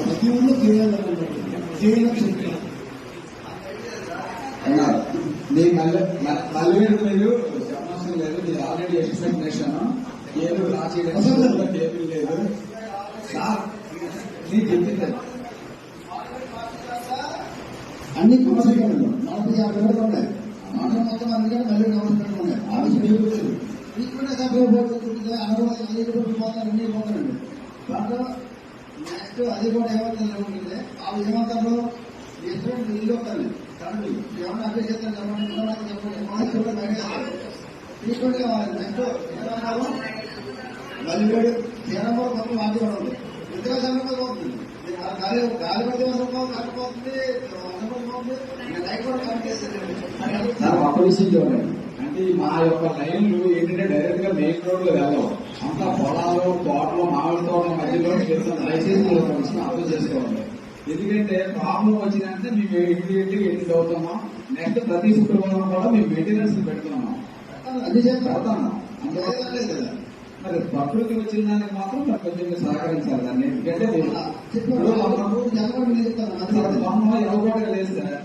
ప్రతి ఊళ్ళో చేయాలన్నమాట చేయలక్షణ నీ లేదు ఆల్రెడీ ఎక్స్పెక్టేషన్ ఏదో రాసేయడం టేబుల్ లేదు. సార్ నీ చెప్పింది అన్ని కమర్షియల్ నలభై యాభై వేలు ఉన్నాయి మండలం మొత్తం అందుకని మళ్ళీ కమర్షియల్ ఉన్నాయి ఆ విషయం సభ్యులు పోతుంది అనుభవం కూడా అన్ని పోతారండి. దాంట్లో అది కూడా ఏమంటుంది ఉంటుంది ఆ ఏమంటారు ఎటువంటి ఇల్లు వస్తాను కానీ ఏమన్నా అప్లై చెప్పండి. ఏమన్నా చెప్పండి. మనసు కూడా తీసుకుంటే నెక్స్ట్ ఏమన్నారు నలివేడు వేడు తీరంలో మొత్తం ఉంది ఇంతగా సమయంలో పోతుంది గాలి గాలి పడితే వర్షం వర్షం పోతుంది నైట్ కూడా కట్ చూడండి అంటే మా యొక్క లైన్లు ఏంటంటే డైరెక్ట్గా మెయిన్ రోడ్లో వెళ్ళవు అంతా పొలాలు తోటల మధ్యలో దయచేసి అర్థం చేసుకోవాలి. ఎందుకంటే ప్రాబ్లం వచ్చిందంటే మేము ఇమీడియట్గా ఎన్ని అవుతున్నాం నెక్స్ట్ ప్రతి శుక్రవారం కూడా మేము మెయింటెనెన్స్ పెడుతున్నాం అంటే లేదు కదా. మరి ప్రకృతి వచ్చిన దానికి మాత్రం మరి కొంచెం సహకరించాలి దాన్ని. ఎందుకంటే బొమ్మ ఇవ్వకూడదు లేదు సార్?